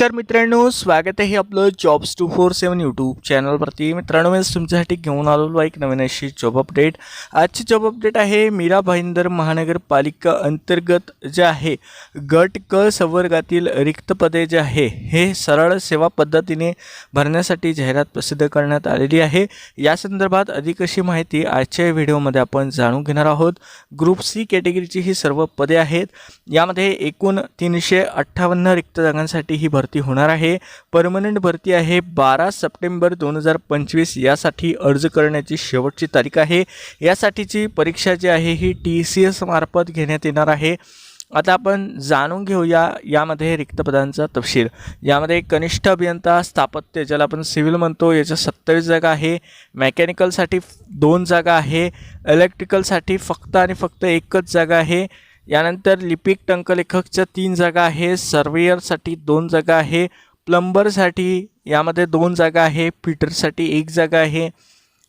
नमस्कार मित्रांनो स्वागत आहे आपलं jobs two four seven YouTube चॅनलवरती मित्रांनो मी तुमच्यासाठी घेऊन आलेलो एक नवीन अशी जॉब अपडेट आजची जॉब अपडेट आहे मीरा भाईंदर महानगरपालिका अंतर्गत जे आहे गट क संवर्गातील रिक्त पदे जे आहे हे सरळ सेवा पद्धतीने भरण्यासाठी जाहिरात प्रसिद्ध करण्यात आलेली आहे. या संदर्भात अधिक अशी माहिती आजच्या व्हिडिओमध्ये आपण जाणून घेणार आहोत. ग्रुप सी कॅटेगरीची ही सर्व पदे आहेत. यामध्ये एकूण तीनशे अठ्ठावन्न रिक्त जागांसाठी ही भरती होणार आहे. परमनंट भरती आहे. बारा सप्टेंबर दोन हजार पंचवीस यासाठी अर्ज करण्याची शेवटची तारीख आहे. यासाठीची परीक्षा जी आहे ही टी सी एस मार्फत घेण्यात येणार आहे. आता आपण जाणून घेऊया यामध्ये रिक्त पदांचा तपशील. यामध्ये कनिष्ठ अभियंता स्थापत्य ज्याला आपण सिव्हिल म्हणतो याच्या सत्तावीस जागा आहे. मेकॅनिकलसाठी दोन जागा आहे. इलेक्ट्रिकलसाठी फक्त आणि फक्त एकच जागा आहे. यानंतर लिपिक टंकलेखकच्या तीन जागा आहे सर्वेयरसाठी दोन जागा आहे प्लंबरसाठी यामध्ये दोन जागा आहे फिटरसाठी एक जागा आहे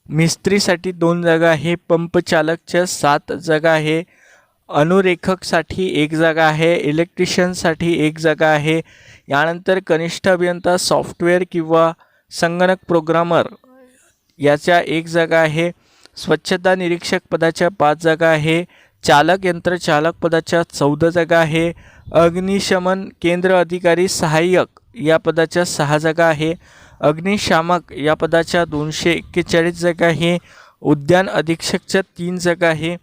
मिस्त्रीसाठी दोन जागा आहे पंपचालकच्या सात जागा आहे अनुरेखकसाठी एक जागा आहे इलेक्ट्रिशियनसाठी एक जागा आहे यानंतर कनिष्ठ अभियंता सॉफ्टवेअर किंवा संगणक प्रोग्रामर याच्या एक जागा आहे स्वच्छता निरीक्षक पदाच्या पाच जागा आहे चालक यंत्र चालक पदाच्या चौदा जागा आहे. अग्निशमन केंद्र अधिकारी सहाय्यक या पदाच्या सहा जागा आहे. अग्निशामक या पदाच्या दोनशे एक्केचाळीस जागा आहे. उद्यान अधीक्षकच्या तीन जागा आहे.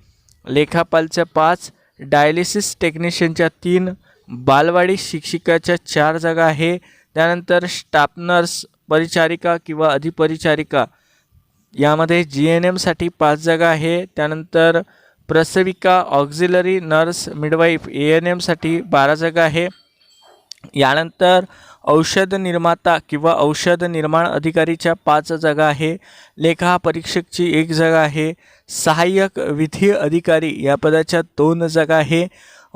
लेखापालच्या पाच डायलिसिस टेक्निशियनच्या तीन बालवाडी शिक्षिकाच्या चार जागा आहे. त्यानंतर स्टाफ नर्स परिचारिका किंवा अधिपरिचारिका. यामध्ये जी एन एमसाठी पाच जागा आहे. त्यानंतर प्रसविका auxiliary nurse midwife A N एमसाठी बारा जागा आहे. यानंतर औषध निर्माता किंवा औषध निर्माण अधिकारीच्या पाच जागा आहे. लेखा परीक्षकची एक जागा आहे. सहाय्यक विधी अधिकारी या पदाच्या दोन जागा आहे.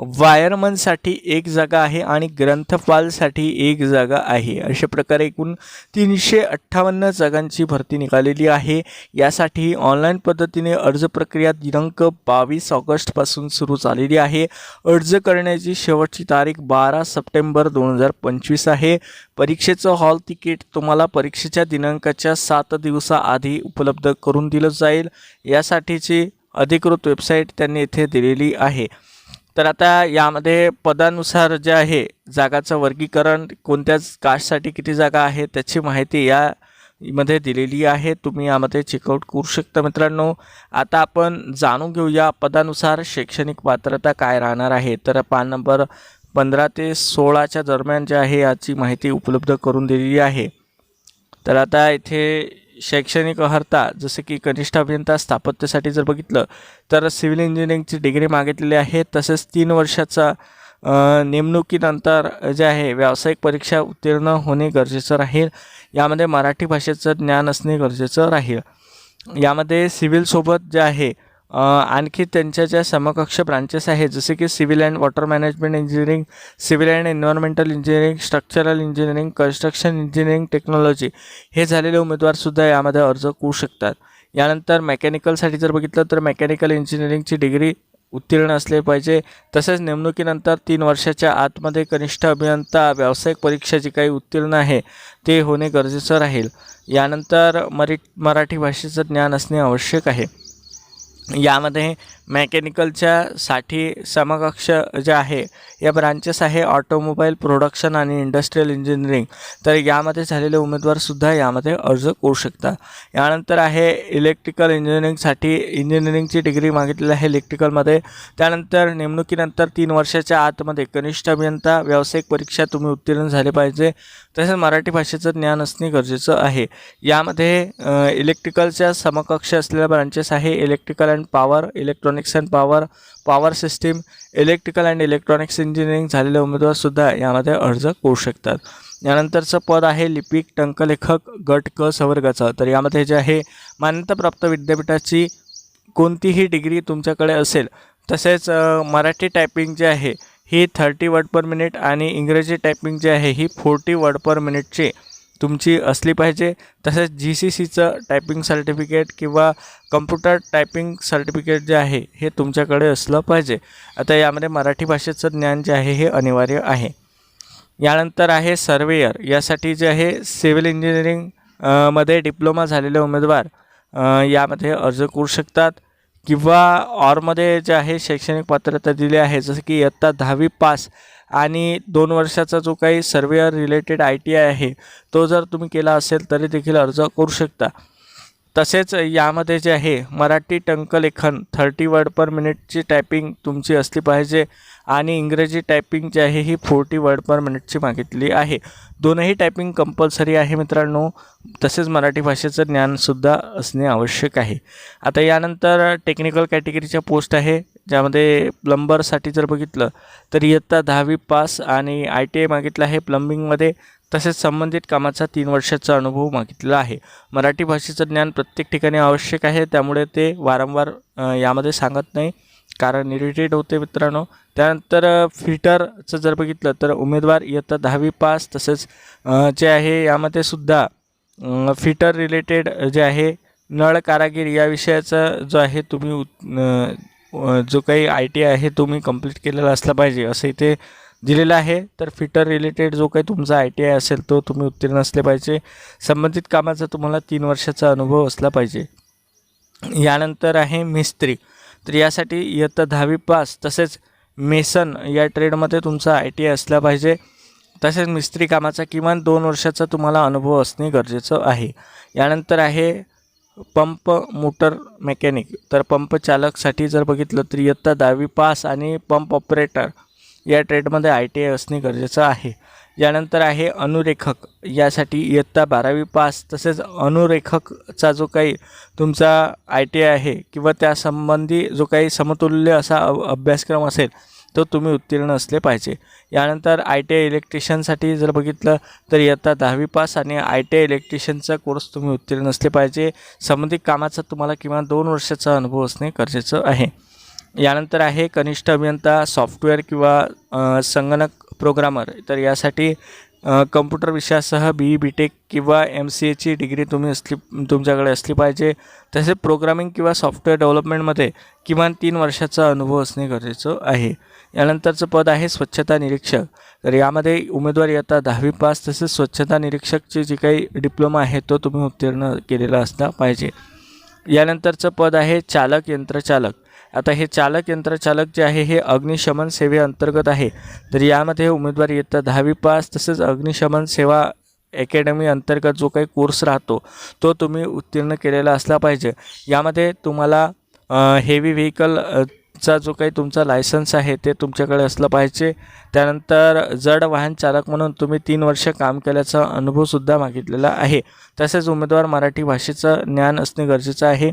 वायरमनसाठी एक जागा आहे आणि ग्रंथपालसाठी एक जागा आहे. अशा प्रकारे एकूण तीनशे अठ्ठावन्न जागांची भरती निघालेली आहे. यासाठी ऑनलाईन पद्धतीने अर्ज प्रक्रिया दिनांक बावीस ऑगस्टपासून सुरू झालेली आहे. अर्ज करण्याची शेवटची तारीख बारा सप्टेंबर दोन हजार पंचवीस आहे. परीक्षेचं हॉल तिकीट तुम्हाला परीक्षेच्या दिनांकाच्या सात दिवसाआधी उपलब्ध करून दिलं जाईल. यासाठीची अधिकृत वेबसाईट त्यांनी येथे दिलेली आहे. तर आता यामध्ये पदानुसार जे आहे जागाचं वर्गीकरण कोणत्याच कास्टसाठी किती जागा आहे त्याची माहिती या मध्ये दिलेली आहे. तुम्ही यामध्ये चेकआउट करू शकता मित्रांनो. आता आपण जाणून घेऊया पदानुसार शैक्षणिक पात्रता काय राहणार आहे. तर पान नंबर पंधरा ते सोळाच्या दरम्यान जे आहे याची माहिती उपलब्ध करून दिलेली आहे. तर आता इथे शैक्षणिक अर्हता जसं की कनिष्ठ अभियंता स्थापत्यासाठी जर बघितलं तर सिव्हिल इंजिनिअरिंगची डिग्री मागितलेली आहे. तसेच तीन वर्षाचा नेमणुकीनंतर जे आहे व्यावसायिक परीक्षा उत्तीर्ण होणे गरजेचं राहील. यामध्ये मराठी भाषेचं ज्ञान असणे गरजेचं राहील. यामध्ये सिव्हिलसोबत जे आहे आणखी त्यांच्या ज्या समकक्ष ब्रांचेस आहेत जसे की civil and water management engineering civil and environmental engineering structural engineering construction engineering technology हे झालेले उमेदवारसुद्धा यामध्ये अर्ज करू शकतात. यानंतर मेकॅनिकलसाठी जर बघितलं तर मेकॅनिकल इंजिनिअरिंगची डिग्री उत्तीर्ण असले पाहिजे. तसेच नेमणुकीनंतर तीन वर्षाच्या आतमध्ये कनिष्ठ अभियंता व्यावसायिक परीक्षा जी काही उत्तीर्ण आहे ते होणे गरजेचं राहील. यानंतर मरी मराठी भाषेचं ज्ञान असणे आवश्यक आहे. यामध्ये मेकॅनिकलच्या साठी समकक्ष जे आहे या ब्रांचेस आहे ऑटोमोबाईल प्रोडक्शन आणि इंडस्ट्रियल इंजिनिअरिंग. तर यामध्ये झालेले उमेदवारसुद्धा यामध्ये अर्ज करू शकता. यानंतर आहे इलेक्ट्रिकल इंजिनिअरिंगसाठी इंजिनिअरिंगची डिग्री मागितलेली आहे इलेक्ट्रिकलमध्ये त्यानंतर नेमणुकीनंतर तीन वर्षाच्या आतमध्ये कनिष्ठ अभियंता व्यावसायिक परीक्षा तुम्ही उत्तीर्ण झाले पाहिजे. तसेच मराठी भाषेचं ज्ञान असणे गरजेचं आहे. यामध्ये इलेक्ट्रिकलच्या समकक्ष असलेल्या ब्रांचेस आहे electrical and power electronics and power power system electrical and electronics engineering झालेले उमेदवारसुद्धा यामध्ये अर्ज करू शकतात. यानंतरचं पद आहे लिपिक टंकलेखक गट क संवर्गाचं. तर यामध्ये जे आहे मान्यताप्राप्त विद्यापीठाची कोणतीही डिग्री तुमच्याकडे असेल तसेच मराठी टायपिंग जे आहे ही थर्टी वर्ड पर मिनिट आणि इंग्रजी टायपिंग जी आहे ही फोर्टी वर्ड पर मिनिटची तुमची असली पाहिजे. तसेच जी सी सीचं टायपिंग सर्टिफिकेट किंवा कम्प्युटर टायपिंग सर्टिफिकेट जे आहे हे तुमच्याकडे असलं पाहिजे. आता यामध्ये मराठी भाषेचं ज्ञान जे आहे हे अनिवार्य आहे. यानंतर आहे सर्वेयर यासाठी जे आहे सिव्हिल इंजिनिअरिंगमध्ये डिप्लोमा झालेले उमेदवार यामध्ये अर्ज करू शकतात. किंवा ऑरमध्ये जे आहे शैक्षणिक पात्रता दिली आहे जसं की इयत्ता दहावी पास आणि दोन वर्षाचा जो काही surveyor related I T I आहे तो जर तुम्ही केला असेल तरी देखील अर्ज करू शकता. तसेच यामध्ये जे आहे मराठी टंकलेखन थर्टी वर्ड पर मिनिटची टायपिंग तुमची असली पाहिजे. आणि इंग्रजी टायपिंग जी आहे ही फोर्टी वर्ड पर मिनिटची मागितली आहे. दोनही टायपिंग कंपल्सरी आहे मित्रांनो. तसेच मराठी भाषेचं ज्ञानसुद्धा असणे आवश्यक आहे. आता यानंतर टेक्निकल कॅटेगरीच्या पोस्ट आहे ज्यामध्ये प्लंबरसाठी जर बघितलं तर इयत्ता दहावी पास आणि आय टी आय मागितलं आहे प्लंबिंगमध्ये तसेच संबंधित कामाचा तीन वर्षाचा अनुभव मागितलेला आहे. मराठी भाषेचं ज्ञान प्रत्येक ठिकाणी आवश्यक आहे त्यामुळे ते वारंवार यामध्ये सांगत नाही. कारण इरिटेट होते मित्रांनो. त्यानंतर फिल्टरचं फिटरचं जर बघितलं तर उमेदवार इयत्ता दहावी पास तसेच जे आहे यामध्ये सुद्धा फिटर रिलेटेड जे आहे नळ कारागीर या विषयाचा जो आहे तुम्ही उत- जो काही आय टी आहे तुम्ही कंप्लीट केलेला असला पाहिजे असं इथे दिलेलं आहे. तर फिटर रिलेटेड जो काही तुमचा आय टी आय असेल तो तुम्ही उत्तीर्ण असले पाहिजे. संबंधित कामाचा तुम्हाला तीन वर्षाचा अनुभव असला पाहिजे. यानंतर आहे मिस्त्री. तर यासाठी इयत्ता दहावी पास तसेच मेसन या ट्रेडमध्ये तुमचा आय टी आय असला पाहिजे. तसेच मिस्त्री कामाचा किमान दोन वर्षाचा तुम्हाला अनुभव असणे गरजेचं आहे. यानंतर आहे पंप मोटर मेकॅनिक. तर पंप चालकसाठी जर बघितलं तर इयत्ता दहावी पास आणि पंप ऑपरेटर या ट्रेडमध्ये आय टी आय असणे गरजेचं आहे. यानंतर आहे अनुरेखक. यासाठी इयत्ता बारावी पास तसेच अनुरेखकचा जो काही तुमचा आय टी आय आहे किंवा त्यासंबंधी जो काही समतुल्य असा अभ्यासक्रम असेल तो तुम्ही उत्तीर्ण असले पाहिजे. यानंतर आय टी आय इलेक्ट्रिशियनसाठी जर बघितलं तर इयत्ता दहावी पास आणि आय टी आय इलेक्ट्रिशियनचा कोर्स तुम्ही उत्तीर्ण असले पाहिजे. संबंधित कामाचा तुम्हाला किमान दोन वर्षाचा अनुभव असणे गरजेचं आहे. यानंतर आहे कनिष्ठ अभियंता सॉफ्टवेअर किंवा संगणक प्रोग्रामर तर यासाठी कम्प्युटर विषयासह बी ई बी टेक किंवा एम सी एची डिग्री तुम्ही असली तुमच्याकडे असली पाहिजे. तसेच प्रोग्रामिंग किंवा सॉफ्टवेअर डेव्हलपमेंटमध्ये किमान तीन वर्षाचा अनुभव असणे गरजेचं आहे. यानंतरचं पद आहे स्वच्छता निरीक्षक. तर यामध्ये उमेदवार येता दहावी पास तसेच स्वच्छता निरीक्षकची जी काही डिप्लोमा आहे तो तुम्ही उत्तीर्ण केलेला असला पाहिजे. यानंतरचं पद आहे चालक यंत्रचालक. आता हे चालक यंत्रचालक जे आहे हे अग्निशमन सेवेअंतर्गत आहे. तर यामध्ये उमेदवार येतं दहावी पास तसेच अग्निशमन सेवा अकॅडमी अंतर्गत जो काही कोर्स राहतो तो तुम्ही उत्तीर्ण केलेला असला पाहिजे. यामध्ये तुम्हाला हेवी व्हेकल चा जो काही तुमचा लायसन्स आहे ते तुमच्याकडे असलं पाहिजे. त्यानंतर जड वाहन चालक म्हणून तुम्ही तीन वर्ष काम केल्याचा अनुभवसुद्धा मागितलेला आहे. तसेच उमेदवार मराठी भाषेचं ज्ञान असणे गरजेचं आहे.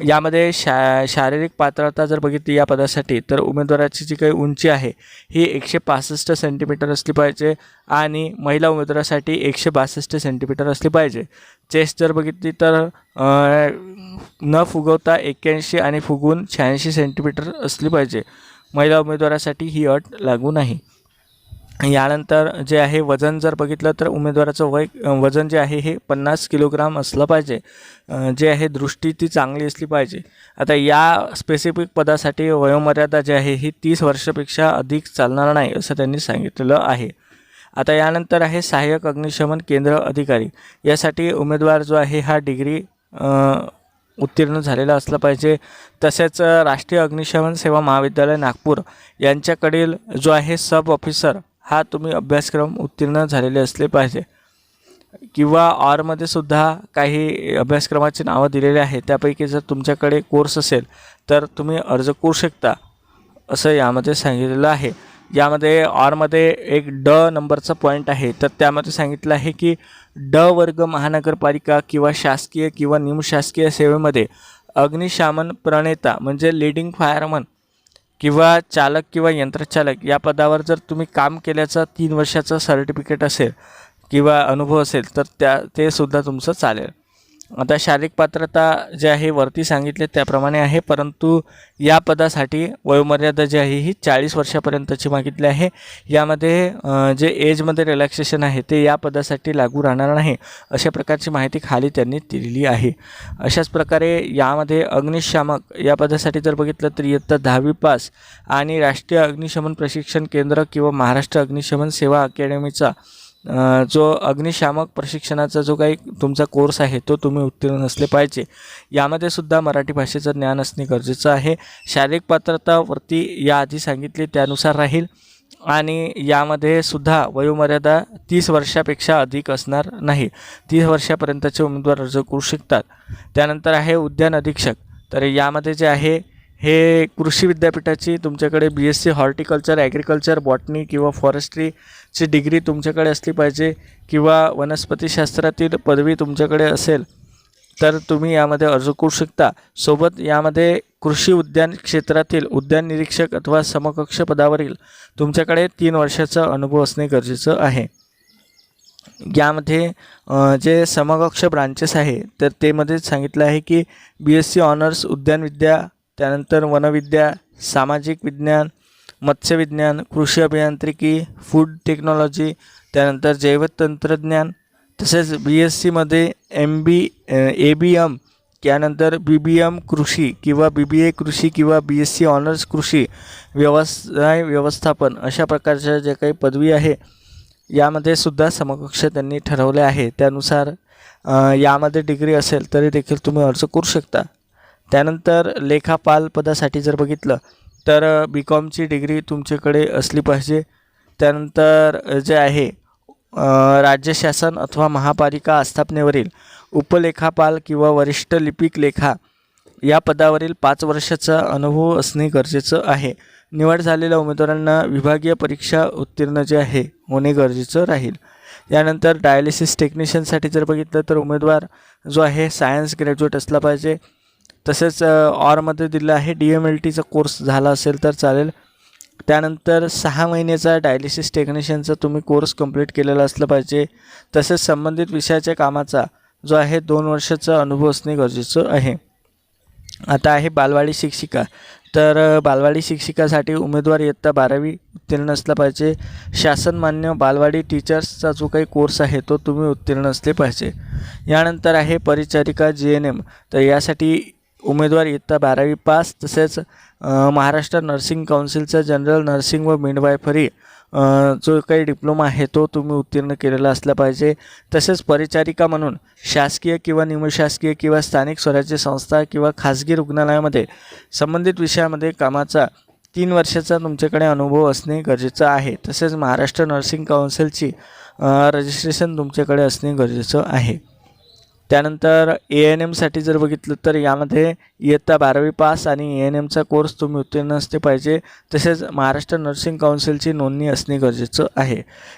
यामध्ये शा शारीरिक पात्रता जर बघितली या पदासाठी तर उमेदवाराची जी काही उंची आहे ही एकशे पासष्ट सेंटीमीटर असली पाहिजे आणि महिला उमेदवारासाठी एकशे बासष्ट सेंटीमीटर असली पाहिजे. चेस्ट जर बघितली तर न फुगवता एक्क्याऐंशी आणि फुगून शहाऐंशी सेंटीमीटर असली पाहिजे. महिला उमेदवारासाठी ही अट लागू नाही. यानंतर जे आहे वजन जर बघितलं तर उमेदवाराचं वय वजन जे आहे हे पन्नास किलोग्राम असलं पाहिजे. जे आहे दृष्टी ती चांगली असली पाहिजे. आता या स्पेसिफिक पदासाठी वयोमर्यादा जी आहे ही तीस वर्षापेक्षा अधिक चालणार नाही असं त्यांनी सांगितलेलं आहे. आता यानंतर आहे सहाय्यक अग्निशमन केंद्र अधिकारी. यासाठी उमेदवार जो आहे हा डिग्री उत्तीर्ण झालेला असलं पाहिजे. तसेच राष्ट्रीय अग्निशमन सेवा महाविद्यालय नागपूर यांच्याकडील जो आहे सब ऑफिसर हा तुम्ही अभ्यासक्रम उत्तीर्ण झालेले असले पाहिजे. किंवा ऑरमध्ये सुद्धा काही अभ्यासक्रमाची नावं दिलेली आहे त्यापैकी जर तुमच्याकडे कोर्स असेल तर तुम्ही अर्ज करू शकता असं यामध्ये सांगितलेलं आहे. यामध्ये ऑरमध्ये एक ड नंबरचा पॉईंट आहे. तर त्यामध्ये सांगितलं आहे की ड वर्ग महानगरपालिका किंवा शासकीय किंवा निमशासकीय सेवेमध्ये अग्निशामन प्रणेता म्हणजे लिडिंग फायरमन किंवा चालक किंवा यंत्रचालक या पदावर जर तुम्ही काम केल्याचा तीन वर्षाचा सर्टिफिकेट असेल किंवा अनुभव असेल तर त्या ते सुद्धा तुमचं चालेल. आता शारीरिक पात्रता जे आहे वरती सांगितले त्याप्रमाणे आहे परंतु या पदासाठी वयोमर्यादा जी आहे ही चाळीस वर्षापर्यंतची मागितली आहे. यामध्ये जे एजमध्ये रिलॅक्सेशन आहे ते या पदासाठी लागू राहणार नाही अशा प्रकारची माहिती खाली त्यांनी दिलेली आहे. अशाच प्रकारे यामध्ये अग्निशामक या पदासाठी जर बघितलं तर इयत्ता दहावी पास आणि राष्ट्रीय अग्निशमन प्रशिक्षण केंद्र किंवा महाराष्ट्र अग्निशमन सेवा अकॅडमीचा जो अग्निशामक प्रशिक्षणाचा जो काही तुमचा कोर्स आहे तो तुम्ही उत्तीर्ण नसले पाहिजे. यामध्ये सुद्धा मराठी भाषेचं ज्ञान असणे गरजेचं आहे. शारीरिक पात्रतावरती याआधी सांगितली त्यानुसार राहील. आणि यामध्ये सुद्धा वयोमर्यादा तीस वर्षापेक्षा अधिक असणार नाही. तीस वर्षापर्यंतचे उमेदवार अर्ज करू शकतात. त्यानंतर आहे उद्यान अधीक्षक. तर यामध्ये जे आहे हे कृषी विद्यापीठाची तुमच्याकडे B S C horticulture agriculture botany किंवा फॉरेस्ट्रीची डिग्री तुमच्याकडे असली पाहिजे किंवा वनस्पतीशास्त्रातील पदवी तुमच्याकडे असेल तर तुम्ही यामध्ये अर्ज करू शकता. सोबत यामध्ये कृषी उद्यान क्षेत्रातील उद्यान निरीक्षक अथवा समकक्ष पदावरील तुमच्याकडे तीन वर्षाचा अनुभव असणे गरजेचं आहे. यामध्ये जे समकक्ष ब्रांचेस आहे तर ते मध्ये सांगितलं आहे की बी एस सी ऑनर्स उद्यानविद्या त्यानंतर वनविद्या सामाजिक विज्ञान मत्स्यविज्ञान कृषी अभियांत्रिकी फूड टेक्नॉलॉजी त्यानंतर जैवतंत्रज्ञान तसेच बी एस सीमध्ये M B A B M त्यानंतर बी बी एम कृषी किंवा बी बी ए कृषी किंवा बी एस सी ऑनर्स कृषी व्यवसाय व्यवस्थापन अशा प्रकारच्या ज्या काही पदवी आहे यामध्ये सुद्धा समकक्ष त्यांनी ठरवले आहे त्यानुसार यामध्ये डिग्री असेल तरी देखील तुम्ही अर्ज करू शकता. त्यानंतर लेखापाल पदासाठी जर बघितलं तर बी कॉमची डिग्री तुमच्याकडे असली पाहिजे. त्यानंतर जे आहे राज्य शासन अथवा महापालिका आस्थापनेवरील उपलेखापाल किंवा वरिष्ठ लिपिक लेखा या पदावरील पाच वर्षाचा अनुभव असणे गरजेचं आहे. निवड झालेल्या उमेदवारांना विभागीय परीक्षा उत्तीर्ण जे आहे होणे गरजेचं राहील. यानंतर डायलिसिस टेक्निशियनसाठी जर बघितलं तर उमेदवार जो आहे सायन्स ग्रॅज्युएट असला पाहिजे. तसेच ऑरमध्ये दिलं आहे. डी एम एल टीचा कोर्स झाला असेल तर चालेल. त्यानंतर सहा महिन्याचा डायलिसिस टेक्निशियनचा तुम्ही कोर्स कंप्लीट केलेला असलं पाहिजे. तसेच संबंधित विषयाच्या कामाचा जो आहे दोन वर्षाचा अनुभव असणे गरजेचं आहे. आता आहे बालवाडी शिक्षिका. तर बालवाडी शिक्षिकासाठी उमेदवार इयत्ता बारावी उत्तीर्ण असला पाहिजे. शासनमान्य बालवाडी टीचर्सचा जो काही कोर्स आहे तो तुम्ही उत्तीर्ण असले पाहिजे. यानंतर आहे परिचारिका जी एन एम तर यासाठी उमेदवार इयत्ता बारावी पास. तसेच महाराष्ट्र नर्सिंग काउन्सिलचा जनरल नर्सिंग व मिडवायफरी जो काही डिप्लोमा आहे तो तुम्ही उत्तीर्ण केलेला असला पाहिजे. तसेच परिचारिका म्हणून शासकीय किंवा निमशासकीय किंवा स्थानिक स्वराज्य संस्था किंवा खाजगी रुग्णालयामध्ये संबंधित विषयामध्ये कामाचा तीन वर्षाचा तुमच्याकडे अनुभव असणे गरजेचं आहे. तसेच महाराष्ट्र नर्सिंग काउन्सिलची रजिस्ट्रेशन तुमच्याकडे असणे गरजेचं आहे. त्यानंतर ए एन एमसाठी जर बघितलं तर यामध्ये इयत्ता बारावी पास आणि ए एन एमचा कोर्स तुम्ही उत्तीर्ण असले पाहिजे. तसेच महाराष्ट्र नर्सिंग काउन्सिलची नोंदणी असणे गरजेचं आहे.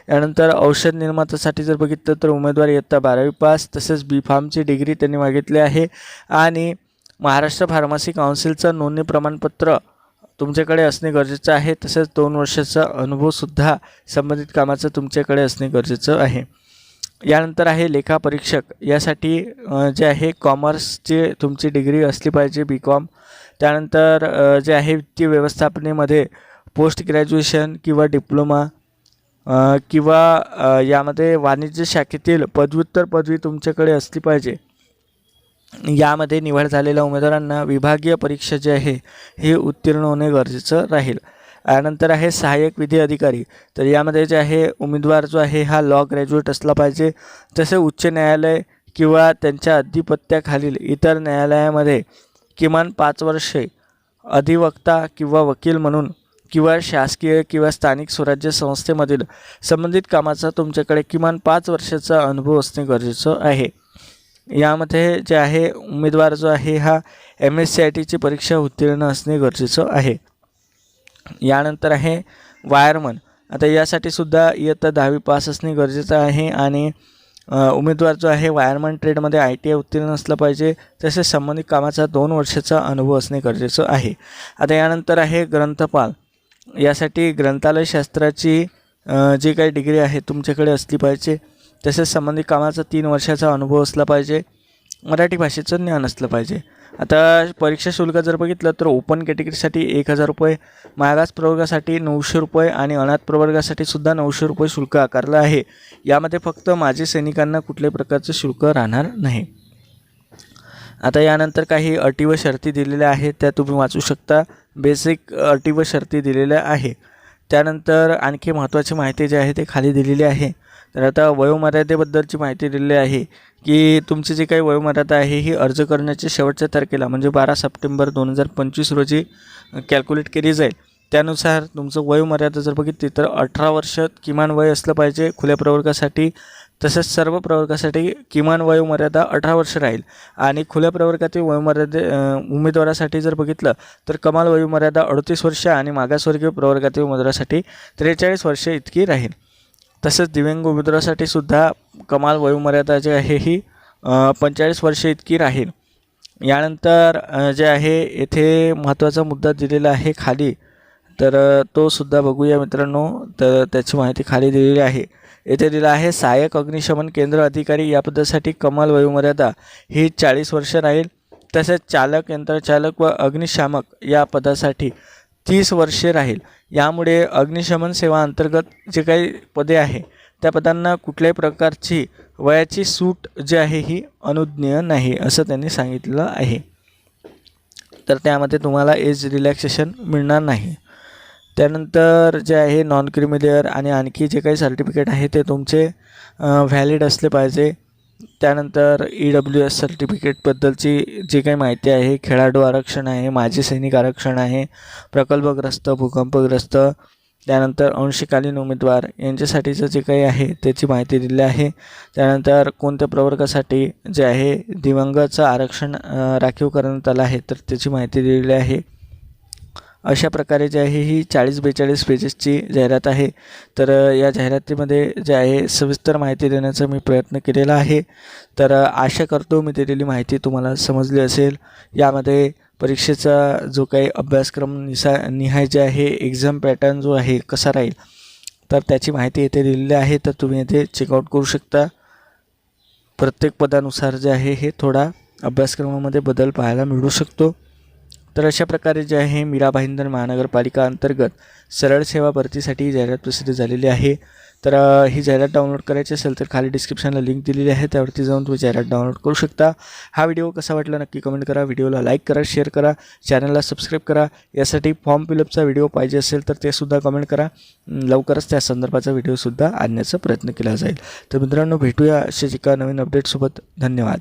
यानंतर औषध निर्मात्यासाठी जर बघितलं तर उमेदवार इयत्ता बारावी पास तसेच बी फार्मची डिग्री त्यांनी मागितली आहे. आणि महाराष्ट्र फार्मसी काउन्सिलचं नोंदणी प्रमाणपत्र तुमच्याकडे असणे गरजेचं आहे. तसेच दोन वर्षाचा अनुभवसुद्धा संबंधित कामाचं तुमच्याकडे असणे गरजेचं आहे. यानंतर आहे लेखापरीक्षक. यासाठी जे आहे कॉमर्सची तुमची डिग्री असली पाहिजे बी कॉम त्यानंतर जे आहे वित्तीय व्यवस्थापनेमध्ये पोस्ट ग्रॅज्युएशन किंवा डिप्लोमा किंवा यामध्ये वाणिज्य शाखेतील पदव्युत्तर पदवी तुमच्याकडे असली पाहिजे. यामध्ये निवड झालेल्या उमेदवारांना विभागीय परीक्षा जी आहे हे उत्तीर्ण होणे गरजेचं राहील. यानंतर आहे सहाय्यक विधी अधिकारी. तर यामध्ये जे आहे उमेदवार जो आहे हा लॉ ग्रॅज्युएट असला पाहिजे. तसे उच्च न्यायालय किंवा त्यांच्या अधिपत्याखालील इतर न्यायालयामध्ये किमान पाच वर्षे अधिवक्ता किंवा वकील म्हणून किंवा शासकीय किंवा स्थानिक स्वराज्य संस्थेमधील संबंधित कामाचा तुमच्याकडे किमान पाच वर्षाचा अनुभव असणे गरजेचं आहे. यामध्ये जे आहे उमेदवार जो आहे हा एम एस सी आय टीची परीक्षा उत्तीर्ण असणे गरजेचं आहे. यानंतर आहे वायरमन. आता यासाठी सुद्धा इयत्ता दहावी पास असणे गरजेचं आहे आणि उमेदवार जो आहे वायरमन ट्रेडमध्ये आय टी आय उत्तीर्ण असलं पाहिजे तसेच संबंधित कामाचा दोन वर्षाचा अनुभव असणे गरजेचं आहे. आता यानंतर आहे ग्रंथपाल. यासाठी ग्रंथालयशास्त्राची जी काही डिग्री आहे तुमच्याकडे असली पाहिजे तसेच संबंधित कामाचा तीन वर्षाचा अनुभव असला पाहिजे मराठी भाषेचं ज्ञान असलं पाहिजे. आता परीक्षा शुल्क जर बघितलं तर ओपन कॅटेगरीसाठी एक हजार रुपये मागास प्रवर्गासाठी नऊशे रुपये आणि अनाथ प्रवर्गासाठी सुद्धा नऊशे रुपये शुल्क आकारलं आहे. यामध्ये फक्त माझे सैनिकांना कुठल्याही प्रकारचं शुल्क राहणार नाही. आता यानंतर काही अटी व शर्ती दिलेल्या आहेत त्या तुम्ही वाचू शकता. बेसिक अटी व शर्ती दिलेल्या आहे. त्यानंतर आणखी महत्त्वाची माहिती जी आहे ते खाली दिलेली आहे. तर आता वयोमर्यादेबद्दलची माहिती दिलेली आहे की तुमची जी काही वयोमर्यादा आहे ही अर्ज करण्याच्या शेवटच्या तारखेला म्हणजे बारा सप्टेंबर दोन हजार पंचवीस रोजी कॅल्क्युलेट केली जाईल. त्यानुसार तुमचं वयोमर्यादा जर बघितली तर अठरा वर्ष किमान वय असलं पाहिजे खुल्या प्रवर्गासाठी तसेच सर्व प्रवर्गासाठी किमान वयोमर्यादा अठरा वर्ष राहील. आणि खुल्या प्रवर्गातील वयोमर्यादे उमेदवारासाठी जर बघितलं तर कमाल वयोमर्यादा अडतीस वर्ष आणि मागासवर्गीय प्रवर्गातील उमेदवारासाठी त्रेचाळीस वर्षे इतकी राहील. तसेच दिव्यांग उमेदवारासाठी सुद्धा कमाल वयोमर्यादा जी आहे ही पंचेचाळीस वर्षे इतकी राहील. यानंतर जे आहे येथे महत्त्वाचा मुद्दा दिलेला आहे खाली. तर तो सुद्धा बघूया मित्रांनो. तर त्याची माहिती खाली दिलेली आहे. येथे दिलं आहे सहाय्यक अग्निशमन केंद्र अधिकारी या पदासाठी कमाल वयोमर्यादा. ही चाळीस वर्ष राहील. तसेच चालक यंत्रचालक व अग्निशामक या पदासाठी. तीस वर्षे राहील. यामुळे अग्निशमन सेवा अंतर्गत जे काही पदे आहे त्या पदांना कुठल्याही प्रकारची वयाची सूट जी आहे ही अनुज्ञेय नाही असं त्यांनी सांगितलेलं आहे. तर त्यामध्ये तुम्हाला एज रिलॅक्सेशन मिळणार नाही. त्यानंतर जे आहे नॉन क्रिमिलेअर आणि आणखी जे काही सर्टिफिकेट आहे ते तुमचे व्हॅलिड असले पाहिजे. त्यानंतर ई डब्ल्यू एस सर्टिफिकेटबद्दलची जी काही माहिती आहे खेळाडू आरक्षण आहे माजी सैनिक आरक्षण आहे प्रकल्पग्रस्त भूकंपग्रस्त त्यानंतर अंशकालीन उमेदवार यांच्यासाठीचं जे काही आहे त्याची माहिती दिली आहे. त्यानंतर कोणत्या प्रवर्गासाठी जे आहे दिव्यांगाचं आरक्षण राखीव करण्यात आलं आहे तर त्याची माहिती दिलेली आहे. अशा प्रकारे जे आहे ही चाळीस बेचाळीस पेजेसची जाहिरात आहे. तर या जाहिरातीमध्ये जे आहे सविस्तर माहिती देण्याचा मी प्रयत्न केलेला आहे. तर आशा करतो मी दिलेली माहिती तुम्हाला समजली असेल. यामध्ये परीक्षेचा जो काही अभ्यासक्रम निसा निहाय जे आहे एक्झाम पॅटर्न जो आहे कसा राहील? तर त्याची माहिती येथे दिलेली आहे. तर तुम्ही येथे चेकआउट करू शकता. प्रत्येक पदानुसार जे आहे हे थोडा अभ्यासक्रमामध्ये बदल पाहायला मिळू शकतो. तर अशा प्रकारे जे आहे मीरा भाईंदर महानगरपालिका अंतर्गत सरळ सेवा भरतीसाठी ही जाहिरात प्रसिद्ध झालेली आहे. तर ही जाहिरात डाउनलोड करायची असेल तर खाली डिस्क्रिप्शनला लिंक दिलेली आहे त्यावरती जाऊन तुम्ही जाहिरात डाउनलोड करू शकता. हा व्हिडिओ कसा वाटला नक्की कमेंट करा व्हिडिओला लाईक करा शेअर करा चॅनलला सबस्क्राईब करा. यासाठी फॉर्म फिलअपचा व्हिडिओ पाहिजे असेल तर ते सुद्धा कमेंट करा. लवकरच त्या संदर्भाचा व्हिडिओसुद्धा आणण्याचा प्रयत्न केला जाईल. तर मित्रांनो भेटूया अशाच एका नवीन अपडेटसोबत धन्यवाद.